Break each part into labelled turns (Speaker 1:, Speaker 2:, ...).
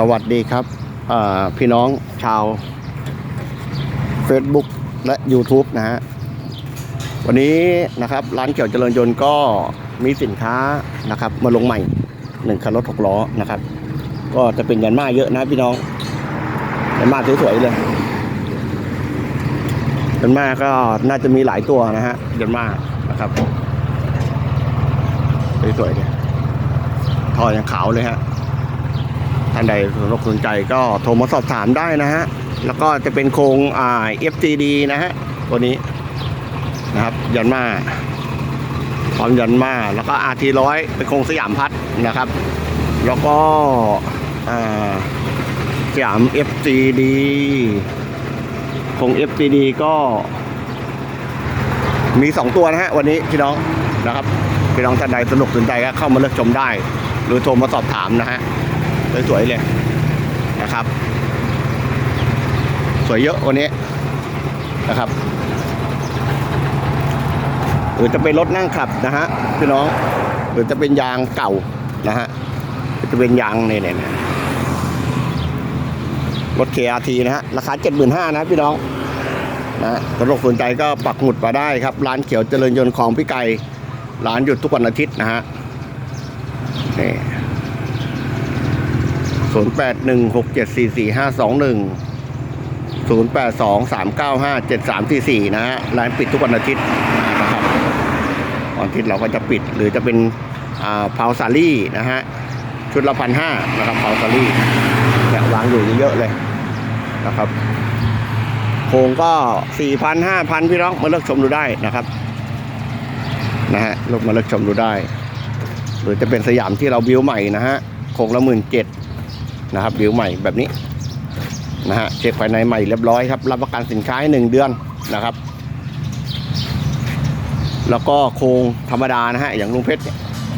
Speaker 1: สวัสดีครับพี่น้องชาว Facebook และ YouTube นะฮะ วันนี้นะครับร้านเกี่ยวเจริญยนต์ก็มีสินค้านะครับ มาลงใหม่หนึ่งคันรถหกล้อนะครับ ก็จะเป็นยันมาเยอะนะพี่น้องยันมาสวยๆเลยยันมาก็น่าจะมีหลายตัวนะฮะยันมานะครับสวยๆเนี่ยทอยังขาวเลยฮะ ท่านใดสนสนใจก็โทรมาสอบถามได้นะฮะ แล้วก็จะเป็นโครงอ่า FTD นะฮะ ตัวนี้นะครับ ยันมาพร้อมยันมาแล้วก็ RT ร้อยเป็นโครงสยามพัดนะครับ แล้วก็อ่าสยาม FTD โครง FTD ก็มี 2 ตัวนะฮะ วันนี้พี่น้องนะครับ พี่น้องท่านใดสนุกสนใจก็เข้ามาเลือกชมได้ หรือโทรมาสอบถามนะฮะ สวยๆเลยนะครับ สวยเยอะวันนี้นะครับหรือจะเป็นรถนั่งขับนะฮะพี่น้องหรือจะเป็นยางเก่านะฮะจะเป็นยางเนี่ยเนี่ยเนี่ยรถ KRT นะฮะราคา 75,000นะพี่น้องนะฮะสนกสนใจก็ปักหมุดมาได้ครับ ร้านเขียวเจริญยนต์ของพี่ไก่ร้านหยุดทุกวันอาทิตย์นะฮะนี่ ศูนย์แปดหนึ่งหกเจ็ดสี่สี่ห้าสองหนึ่งศูนย์แปดสองสามเก้าห้าเจ็ดสามสี่สี่นะฮะร้านปิดทุกวันอาทิตย์นะครับวันอาทิตย์เราก็จะปิดหรือจะเป็นอ่าพาวซารี่นะฮะชุดละพันห้านะครับพาวซารี่เนี่ยวางอยู่เยอะๆเลยนะครับโครงก็สี่พันห้าพันพี่น้องมาเลือกชมดูได้นะครับนะฮะลงมาเลือกชมดูได้ หรือจะเป็นสยามที่เราบิวใหม่นะฮะโครงละหมื่นเจ็ด นะครับบิวใหม่แบบนี้นะฮะเช็คภายในใหม่เรียบร้อยครับ รับประกันสินค้าให้หนึ่งเดือนนะครับ แล้วก็โครงธรรมดานะฮะอย่างลุงเพชร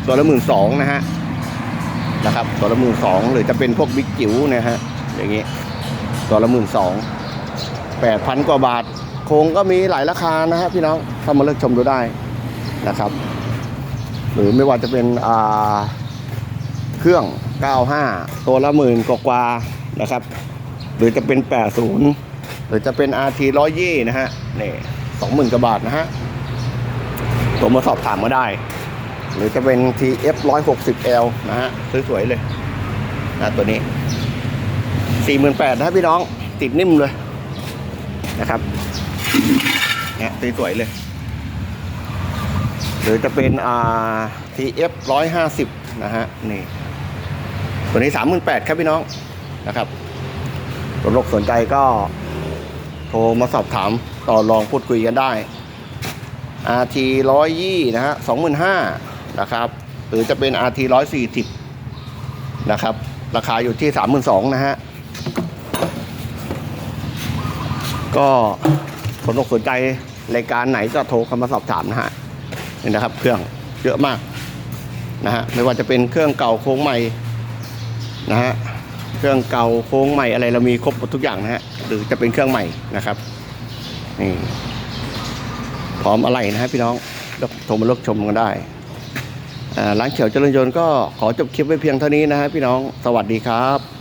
Speaker 1: ตัวละหมื่นสองนะฮะนะครับตัวละหมื่นสองหรือจะเป็นพวกบิ๊กจิ๋วนะฮะอย่างงี้ตัวละหมื่นสองแปดพันกว่าบาท โครงก็มีหลายราคานะฮะพี่น้องเข้ามาเลือกชมดูได้นะครับ หรือไม่ว่าจะเป็นอ่าเครื่อง 95 ตัวละหมื่นกว่าๆนะครับ หรือจะเป็น 80 หรือจะเป็น RT 120นะฮะนี่20,000กว่าบาทนะฮะโทรมาสอบถามมาได้ หรือจะเป็น TF 160L นะฮะสวยๆเลยนะตัวนี้48,000นะพี่น้องติดนิ่มเลยนะครับเนี่ยสวยๆเลย หรือจะเป็นอ่า TF 150นะฮะนี่ ตัวนี้38,000ครับพี่น้องนะครับสนใจสนใจก็โทรมาสอบถามต่อรองพูดคุยกันได้ RT 120นะฮะ25,000นะครับ หรือจะเป็น RT 140นะครับ ราคาอยู่ที่32,000นะฮะ ก็สนใจสนใจรายการไหนก็โทรเข้ามาสอบถามนะฮะนี่นะครับ เครื่องเยอะมากนะฮะ ไม่ว่าจะเป็นเครื่องเก่าโค้งใหม่ นะฮะเครื่องเก่าโค้งใหม่อะไรเรามีครบหมดทุกอย่างนะฮะหรือจะเป็นเครื่องใหม่นะครับนี่พร้อมอะไรนะฮะพี่น้องแล้วโทรมาเลือกชมกันได้ร้านเขียวเจริญยนต์ก็ขอจบคลิปไว้เพียงเท่านี้นะฮะพี่น้องสวัสดีครับ